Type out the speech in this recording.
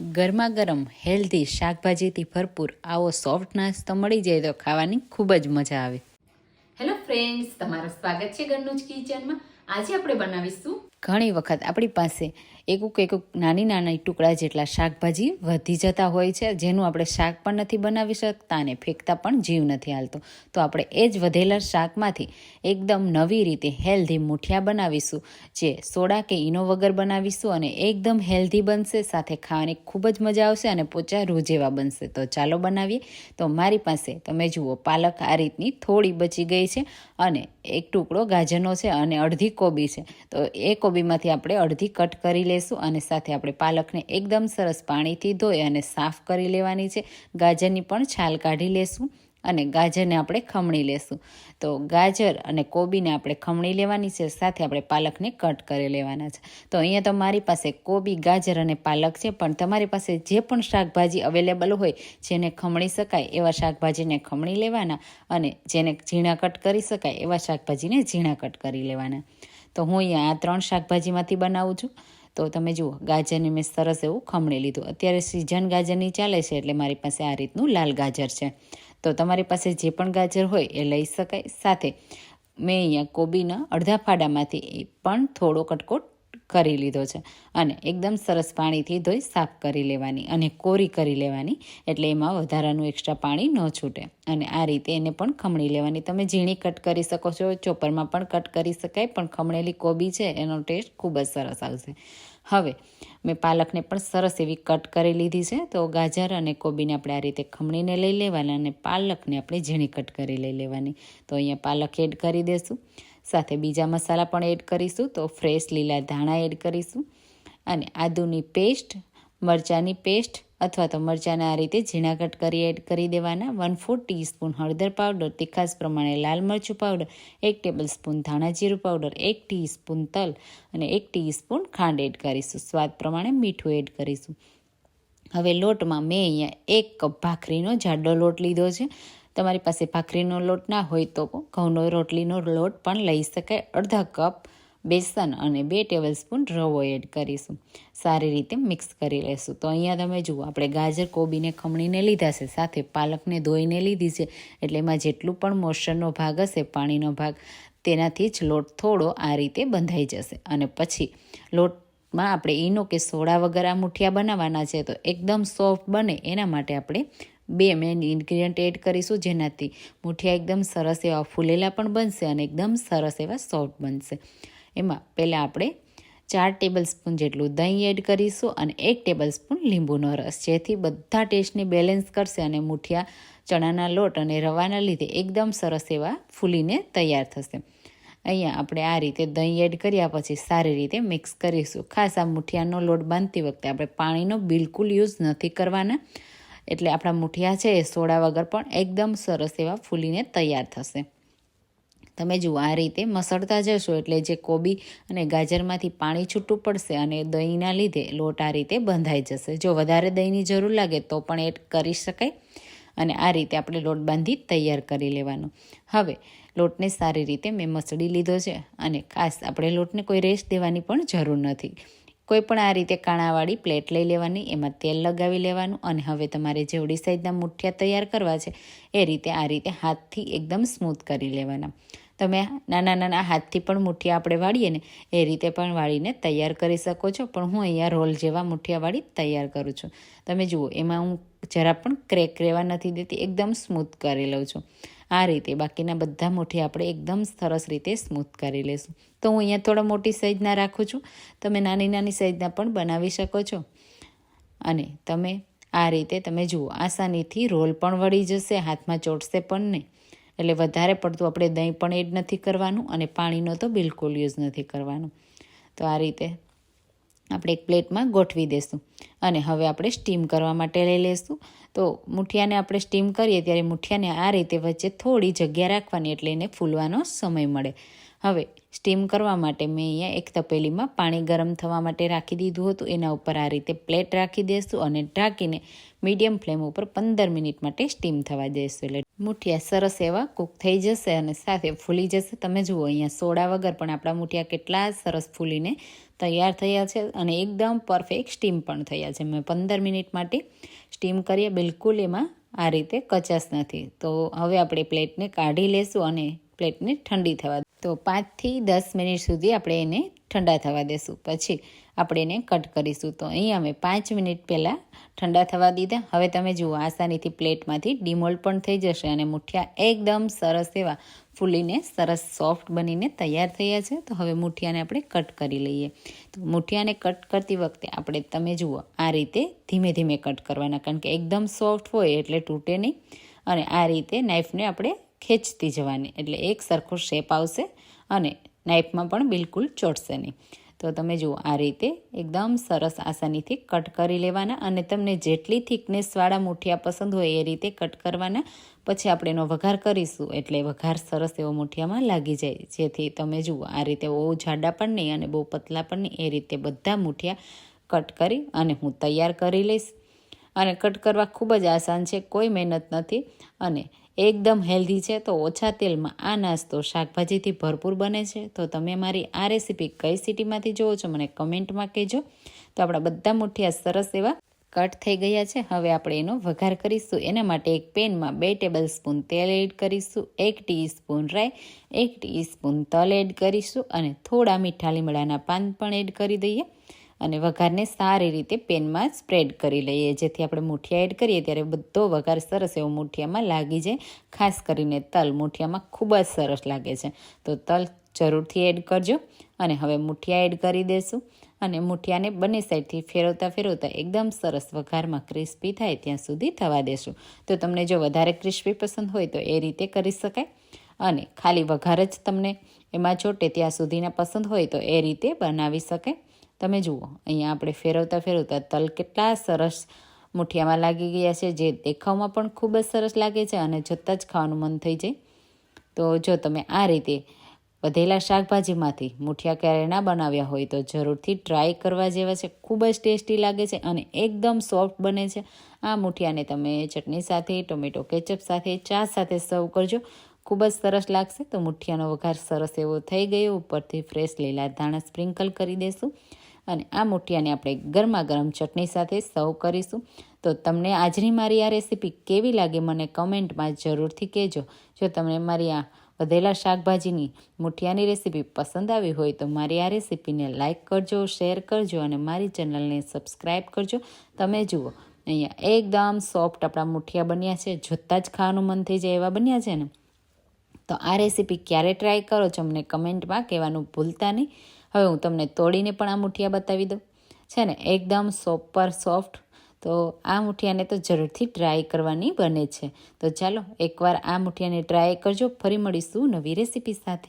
ગરમા ગરમ હેલ્ધી શાકભાજીથી ભરપૂર આવો સોફ્ટ નાસ્તો મળી જાય તો ખાવાની ખૂબ જ મજા આવે. હેલો ફ્રેન્ડ્સ તમારું સ્વાગત છે ઘરનું જ કિચનમાં આજે આપણે બનાવીશું ઘણી વખત આપણી પાસે એકુક એકુક નાની નાની ટુકડા જેટલા શાકભાજી વધી જતા હોય છે. જેનું આપણે શાક પણ નથી બનાવી શકતા અને ફેંકતા પણ જીવ નથી હાલતો. તો આપણે એ જ વધેલા શાકમાંથી એકદમ નવી રીતે હેલ્ધી મુઠિયા બનાવીશું, જે સોડા કે ઈનો વગર બનાવીશું અને એકદમ હેલ્ધી બનશે, સાથે ખાવાની ખૂબ જ મજા આવશે અને પોચા રૂ જેવા બનશે. તો ચાલો બનાવીએ. તો મારી પાસે, તમે જુઓ, પાલક આ રીતની થોડી બચી ગઈ છે અને એક ટુકડો ગાજરનો છે અને અડધી કોબી છે. તો એ કોબીમાંથી આપણે અડધી કટ કરી લેશું અને સાથે આપણે પાલકને એકદમ સરસ પાણીથી ધોઈ અને સાફ કરી લેવાની છે. ગાજરની પણ છાલ કાઢી લેશું અને ગાજરને આપણે ખમણી લેશું. તો ગાજર અને કોબીને આપણે ખમણી લેવાની છે, સાથે આપણે પાલકને કટ કરી લેવાના છે. તો અહીંયા તો મારી પાસે કોબી, ગાજર અને પાલક છે, પણ તમારી પાસે જે પણ શાકભાજી અવેલેબલ હોય જેને ખમણી શકાય એવા શાકભાજીને ખમણી લેવાના અને જેને ઝીણા કટ કરી શકાય એવા શાકભાજીને ઝીણા કટ કરી લેવાના. તો હું અહીંયા આ ત્રણ શાકભાજીમાંથી બનાવું છું. તો તમે જુઓ, ગાજરને મેં સરસ એવું ખમણી લીધું. અત્યારે સિઝન ગાજરની ચાલે છે એટલે મારી પાસે આ રીતનું લાલ ગાજર છે. તો તમારી પાસે જે પણ ગાજર હોય એ લઈ શકાય. સાથે મેં અહીંયા કોબીના અડધા ફાડામાંથી પણ થોડો કટકો કરી લીધો છે. અને એકદમ સરસ પાણીથી ધોઈ સાફ કરી લેવાની અને કોરી કરી લેવાની. એટલે એમાં વધારાનું એક્સ્ટ્રા પાણી ન છૂટે. અને આ રીતે એને પણ ખમણી લેવાની. તમે ઝીણી કટ કરી શકો છો. ચોપરમાં પણ કટ કરી શકાય. પણ ખમણેલી કોબી છે, એનો ટેસ્ટ ખૂબ જ સરસ આવશે. હવે, મેં પાલકને પણ સરસ એવી કટ કરી લીધી છે. તો ગાજર અને કોબીને આપણે આ રીતે ખમણીને લઈ લેવાના અને પાલકને આપણે ઝીણી કટ કરી લઈ લેવાની. તો અહીંયા પાલક એડ કરી દઈશું સાથે બીજા મસાલા પણ એડ કરીશું તો ફ્રેશ લીલા ધાણા એડ કરીશું અને આદુની પેસ્ટ, મરચાંની પેસ્ટ અથવા તો મરચાંને આ રીતે ઝીણા કરી એડ કરી દેવાના. વન ફોર ટીસ્પૂન હળદર પાવડર તીખાસ પ્રમાણે લાલ મરચું પાવડર એક ટેબલ સ્પૂન ધાણા જીરું પાવડર એક ટીસ્પૂન તલ અને એક ટીસ્પૂન ખાંડ એડ કરીશું. સ્વાદ પ્રમાણે મીઠું એડ કરીશું. હવે લોટમાં મેં અહીંયા એક કપ ભાખરીનો જાડો લોટ લીધો છે. તમારી પાસે ભાખરીનો લોટ ના હોય તો ઘઉંનો, રોટલીનો લોટ પણ લઈ શકાય. અડધા કપ બેસન અને બે ટેબલસ્પૂન રવો એડ કરીશું. સારી રીતે મિક્સ કરી લઈશું તો અહીંયા તમે જુઓ, આપણે ગાજર કોબીને ખમણીને લીધા છે, સાથે પાલકને ધોઈને લીધી છે. એટલે એમાં જેટલું પણ મોશનનો ભાગ હશે, પાણીનો ભાગ, તેનાથી જ લોટ થોડો આ રીતે બંધાઈ જશે. અને પછી લોટમાં આપણે ઈનો કે સોડા વગર આ મુઠિયા બનાવવાના છે, તો એકદમ સોફ્ટ બને. એના માટે આપણે બે મેન ઇન્ગ્રીડિયન્ટ એડ કરીશું જેનાથી મુઠિયા એકદમ સરસ એવા ફૂલેલા પણ બનશે અને એકદમ સરસ એવા સોફ્ટ બનશે. એમાં પહેલાં આપણે ચાર ટેબલ સ્પૂન જેટલું દહીં એડ કરીશું અને એક ટેબલ સ્પૂન લીંબુનો રસ, જેથી બધા ટેસ્ટને બેલેન્સ કરશે અને મુઠિયા ચણાના લોટ અને રવાના લીધે એકદમ સરસ એવા ફૂલીને તૈયાર થશે. અહીંયા આપણે આ રીતે દહીં એડ કર્યા પછી સારી રીતે મિક્સ કરીશું. ખાસ આ મુઠિયાનો લોટ બાંધતી વખતે આપણે પાણીનો બિલકુલ યુઝ નથી કરવાના. એટલે આપણા મુઠિયા છે એ સોડા વગર પણ એકદમ સરસ એવા ફૂલીને તૈયાર થશે. તમે જુઓ, આ રીતે મસળતા જશો એટલે જે કોબી અને ગાજરમાંથી પાણી છૂટું પડશે અને દહીંના લીધે લોટ આ રીતે બંધાઈ જશે. જો વધારે દહીંની જરૂર લાગે તો પણ એડ કરી શકાય અને આ રીતે આપણે લોટ બાંધી તૈયાર કરી લેવાનો. હવે, લોટને સારી રીતે મેં મસળી લીધો છે અને ખાસ આપણે લોટને કોઈ રેસ્ટ દેવાની પણ જરૂર નથી. કોઈ પણ આ રીતે કાણાવાળી પ્લેટ લઈ લેવાની, એમાં તેલ લગાવી લેવાનું અને હવે તમારે જેવડી સાઈઝના મુઠિયા તૈયાર કરવા છે, એ રીતે આ રીતે હાથથી એકદમ સ્મૂથ કરી લેવાના. તમે નાના નાના હાથથી પણ મુઠિયા આપણે વાળીએ ને, એ રીતે પણ વાળીને તૈયાર કરી શકો છો. પણ હું અહીંયા રોલ જેવા મુઠિયા વાળી તૈયાર કરું છું. તમે જુઓ, એમાં હું જરા પણ ક્રેક રહેવા નથી દેતી, એકદમ સ્મૂથ કરી લઉં છું. આ રીતે બાકીના બધા મુઠ્ઠી આપણે એકદમ સરસ રીતે સ્મૂથ કરી લઈશું તો હું અહીંયા થોડા મોટી સાઈઝના રાખું છું. તમે નાની નાની સાઇઝના પણ બનાવી શકો છો. અને તમે આ રીતે તમે જુઓ, આસાનીથી રોલ પણ વળી જશે, હાથમાં ચોટશે પણ નહીં. એટલે વધારે પડતું આપણે દહીં પણ એડ નથી કરવાનું અને પાણીનો તો બિલકુલ યુઝ નથી કરવાનો. તો આ રીતે આપણે એક પ્લેટમાં ગોઠવી દઈશું અને હવે આપણે સ્ટીમ કરવા માટે લઈ લઈશું તો મુઠિયાને આપણે સ્ટીમ કરીએ ત્યારે મુઠિયાને આ રીતે વચ્ચે થોડી જગ્યા રાખવાની એટલે એને ફૂલવાનો સમય મળે. હવે સ્ટીમ કરવા માટે મેં અહીંયા એક તપેલીમાં પાણી ગરમ થવા માટે રાખી દીધું હતું. એના ઉપર આ રીતે પ્લેટ રાખી દઈશું અને ઢાંકીને મીડિયમ ફ્લેમ ઉપર પંદર મિનિટ માટે સ્ટીમ થવા દઈશું એટલે મૂઠિયા સરસ એવા કૂક થઈ જશે અને સાથે ફૂલી જશે. તમે જુઓ, અહીંયા સોડા વગર પણ આપણા મુઠિયા કેટલા સરસ ફૂલીને તૈયાર થયા છે અને એકદમ પરફેક્ટ સ્ટીમ પણ થયા છે. મેં પંદર મિનિટ માટે સ્ટીમ કરીએ. બિલકુલ એમાં આ રીતે કચાશ નથી. તો હવે આપણે પ્લેટને કાઢી લેશું અને પ્લેટને ઠંડી થવા તો પાંચથી દસ મિનિટ સુધી આપણે એને ઠંડા થવા દેશું. પછી આપણે એને કટ કરીશું. તો અહીંયા અમે પાંચ મિનિટ પહેલાં ઠંડા થવા દીધા. હવે તમે જુઓ, આસાનીથી પ્લેટમાંથી ડિમોલ્ડ પણ થઈ જશે અને મુઠિયા એકદમ સરસ એવા ફૂલીને સરસ સોફ્ટ બનીને તૈયાર થયા છે. તો હવે મુઠિયાને આપણે કટ કરી લઈએ. તો મુઠિયાને કટ કરતી વખતે આપણે, તમે જુઓ, આ રીતે ધીમે ધીમે કટ કરવાના. કારણ કે એકદમ સોફ્ટ હોય એટલે તૂટે નહીં. અને આ રીતે નાઈફને આપણે ખેંચતી જવાની. એટલે એક સરખો શેપ આવશે અને નાઈફમાં પણ બિલકુલ ચોટશે નહીં. તો તમે જુઓ, આ રીતે એકદમ સરસ આસાનીથી કટ કરી લેવાના અને તમને જેટલી થિકનેસવાળા મૂઠિયા પસંદ હોય એ રીતે કટ કરવાના. પછી આપણે એનો વઘાર કરીશું. એટલે વઘાર સરસ એવો મૂઠિયામાં લાગી જાય. જેથી તમે જુઓ, આ રીતે બહુ જાડા પણ નહીં અને બહુ પતલા પણ નહીં. એ રીતે બધા મૂઠિયા કટ કરી અને હું તૈયાર કરી લઈશ. અને કટ કરવા ખૂબ જ આસાન છે. કોઈ મહેનત નથી. અને એકદમ હેલ્ધી છે, તો ઓછા તેલમાં આ નાસ્તો શાકભાજીથી ભરપૂર બને છે. તો તમે મારી આ રેસીપી કઈ સિટીમાંથી જુઓ છો, મને કમેન્ટમાં કહેજો. તો આપણા બધા મુઠિયા સરસ એવા કટ થઈ ગયા છે. હવે આપણે એનો વઘાર કરીશું. એના માટે એક પેનમાં બે ટેબલ સ્પૂન તેલ એડ કરીશું, એક ટીસ્પૂન રાઈ, એક ટીસ્પૂન તલ એડ કરીશું અને થોડા મીઠા લીમડાના પાન પણ એડ કરી દઈએ. અને વઘારને સારી રીતે પેનમાં સ્પ્રેડ કરી લઈએ. જેથી આપણે મૂઠિયા એડ કરીએ ત્યારે બધો વઘાર સરસ એવો મૂઠિયામાં લાગી જાય. ખાસ કરીને તલ મૂઠિયામાં ખૂબ જ સરસ લાગે છે. તો તલ જરૂરથી એડ કરજો અને હવે મૂઠિયા એડ કરી દેશું. અને મૂઠિયાને બંને સાઈડથી ફેરવતા ફેરવતા એકદમ સરસ વઘારમાં ક્રિસ્પી થાય ત્યાં સુધી થવા દેશું. તો તમને જો વધારે ક્રિસ્પી પસંદ હોય તો એ રીતે કરી શકાય. અને ખાલી વઘાર જ તમને એમાં ચોટે ત્યાં સુધીના પસંદ હોય તો એ રીતે બનાવી શકાય. તમે જુઓ, અહીંયા આપણે ફેરવતા ફેરવતા તલ કેટલા સરસ મુઠિયામાં લાગી ગયા છે, જે દેખાવમાં પણ ખૂબ જ સરસ લાગે છે અને જતાં જ ખાવાનું મન થઈ જાય. તો જો તમે આ રીતે વધેલા શાકભાજીમાંથી મુઠિયા ક્યારે ના બનાવ્યા હોય તો જરૂરથી ટ્રાય કરવા જેવા છે, ખૂબ જ ટેસ્ટી લાગે છે અને એકદમ સોફ્ટ બને છે. આ મુઠિયાને તમે ચટણી સાથે, ટોમેટો કેચઅપ સાથે, ચા સાથે સર્વ કરજો. ખૂબ જ સરસ લાગશે. તો મુઠિયાનો વઘાર સરસ એવો થઈ ગયો. ઉપરથી ફ્રેશ લીલા ધાણા સ્પ્રિંકલ કરી દઈશું અને આ મૂઠિયાને આપણે ગરમા ગરમ ચટણી સાથે સર્વ કરીશું. તો તમને આજની મારી આ રેસીપી કેવી લાગે મને કમેન્ટમાં જરૂરથી કહેજો. જો તમને મારી આ વધેલા શાકભાજીની મૂઠિયાની રેસીપી પસંદ આવી હોય તો મારી આ રેસીપીને લાઇક કરજો, શેર કરજો અને મારી ચેનલને સબસ્ક્રાઈબ કરજો. તમે જુઓ, અહીંયા એકદમ સોફ્ટ આપણા મુઠિયા બન્યા છે. જોતાં જ ખાવાનું મન થઈ જાય એવા બન્યા છે ને. તો આ રેસીપી ક્યારે ટ્રાય કરો છો અમને કમેન્ટમાં કહેવાનું ભૂલતા નહીં. હવે હું તમને તોડીને પણ આ મુઠિયા બતાવી દઉં. છે ને, એકદમ સોપર સોફ્ટ તો આ મુઠિયાને તો જરૂરથી ટ્રાય કરવાની બને છે. તો ચાલો, એકવાર આ મુઠિયાને ટ્રાય કરજો. ફરી મળીશું નવી રેસીપી સાથે.